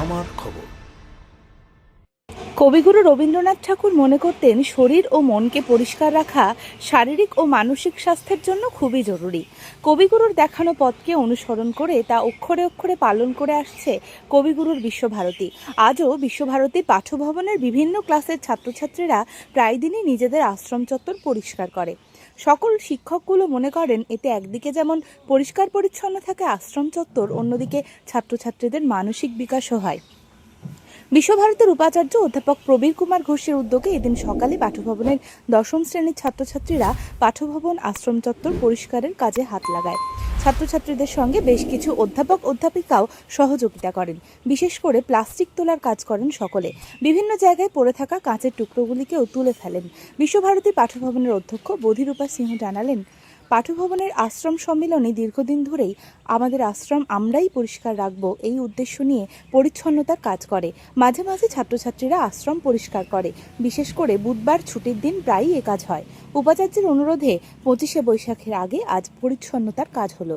আমার খবর। কবিগুরু রবীন্দ্রনাথ ঠাকুর মনে করতেন শরীর ও মনকে পরিষ্কার রাখা শারীরিক ও মানসিক স্বাস্থ্যের জন্য খুবই জরুরি। কবিগুরুর দেখানো পথকে অনুসরণ করে তা অক্ষরে অক্ষরে পালন করে আসছে কবিগুরুর বিশ্বভারতী। আজও বিশ্বভারতী পাঠ্যভবনের বিভিন্ন ক্লাসের ছাত্রছাত্রীরা প্রায় দিনই নিজেদের আশ্রম চত্বর পরিষ্কার করে। সকল শিক্ষকগুলো মনে করেন এতে একদিকে যেমন পরিষ্কার পরিচ্ছন্ন থাকে আশ্রম চত্বর, অন্যদিকে ছাত্রছাত্রীদের মানসিক বিকাশও হয়। বিশ্বভারতীর উপাচার্য অধ্যাপক প্রবীর কুমার ঘোষের উদ্যোগে এদিন সকালে পাঠভবনের দশম শ্রেণির ছাত্রছাত্রীরা পাঠভবন, আশ্রম চত্বর পরিষ্কারের কাজে হাত লাগায়। ছাত্রছাত্রীদের সঙ্গে বেশ কিছু অধ্যাপক, অধ্যাপিকাও সহযোগিতা করেন। বিশেষ করে প্লাস্টিক তোলার কাজ করেন সকলে। বিভিন্ন জায়গায় পড়ে থাকা কাঁচের টুকরোগুলিকেও তুলে ফেলেন। বিশ্বভারতী পাঠভবনের অধ্যক্ষ বোধিরূপা সিংহ জানালেন পাঠভবনের আশ্রম সম্মেলনে দীর্ঘদিন ধরেই আমাদের আশ্রম আমরাই পরিষ্কার রাখব এই উদ্দেশ্য নিয়ে পরিচ্ছন্নতার কাজ করে। মাঝে মাঝে ছাত্রছাত্রীরা আশ্রম পরিষ্কার করে। বিশেষ করে বুধবার ছুটির দিন প্রায়ই এ কাজ হয়। উপাচার্যের অনুরোধে পঁচিশে বৈশাখের আগে আজ পরিচ্ছন্নতার কাজ হলো।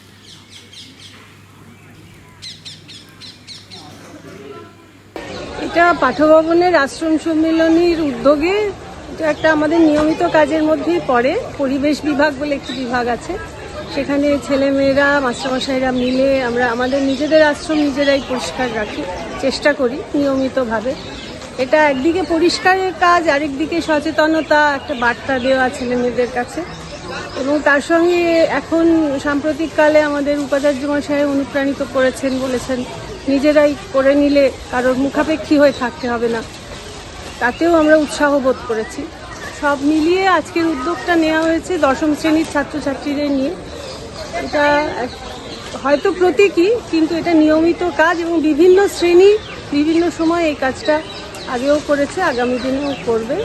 এটা পাঠভবনের আশ্রম সম্মেলনীর উদ্যোগে এটা একটা আমাদের নিয়মিত কাজের মধ্যেই পড়ে। পরিবেশ বিভাগ বলে একটি বিভাগ আছে। সেখানে ছেলেমেয়েরা, মাস্টারমশাইরা মিলে আমরা আমাদের নিজেদের আশ্রম নিজেরাই পরিষ্কার রাখি, চেষ্টা করি নিয়মিতভাবে। এটা একদিকে পরিষ্কারের কাজ, আরেকদিকে সচেতনতা, একটা বার্তা দেওয়া ছেলেমেয়েদের কাছে। এবং তার সঙ্গে এখন সাম্প্রতিককালে আমাদের উপাচার্য মশাই অনুপ্রাণিত করেছেন, বলেছেন নিজেরাই করে নিলে কারোর মুখাপেক্ষী হয়ে থাকতে হবে না। তাতেও আমরা উৎসাহ বোধ করেছি। সব মিলিয়ে আজকের উদ্যোগটা নেওয়া হয়েছে দশম শ্রেণির ছাত্রছাত্রীদের নিয়ে। এটা হয়তো প্রতীকী, কিন্তু এটা নিয়মিত কাজ এবং বিভিন্ন শ্রেণি বিভিন্ন সময় এই কাজটা আগেও করেছে, আগামী দিনেও করবে।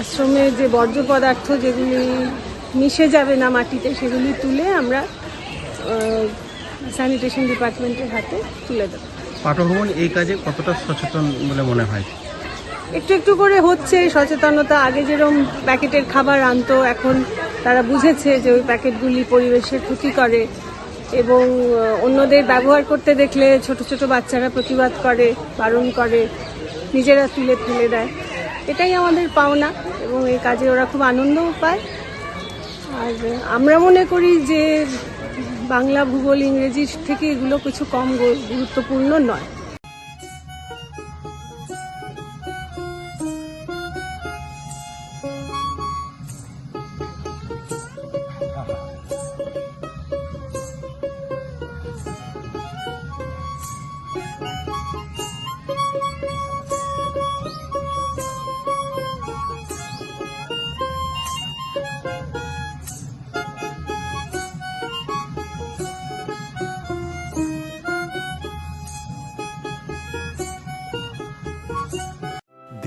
আশ্রমে যে বর্জ্য পদার্থ যেগুলি মিশে যাবে না মাটিতে, সেগুলি তুলে আমরা স্যানিটেশন ডিপার্টমেন্টের হাতে তুলে দেবো। পাঠভবন এই কাজে কতটা সচেতন বলে মনে হয়? একটু একটু করে হচ্ছে সচেতনতা আগে যেরকম প্যাকেটের খাবার আনতো এখন তারা বুঝেছে যে ওই প্যাকেটগুলি পরিবেশের ক্ষতি করে এবং অন্যদের ব্যবহার করতে দেখলে ছোট ছোট বাচ্চারা প্রতিবাদ করে বারণ করে নিজেরা তুলে ফেলে দেয়। এটাই আমাদের পাওনা এবং এই কাজে ওরা খুব আনন্দও পায়। আর আমরা মনে করি যে বাংলা ভূগোল ইংরেজির থেকে এগুলো কিছু কম গুরুত্বপূর্ণ নয়।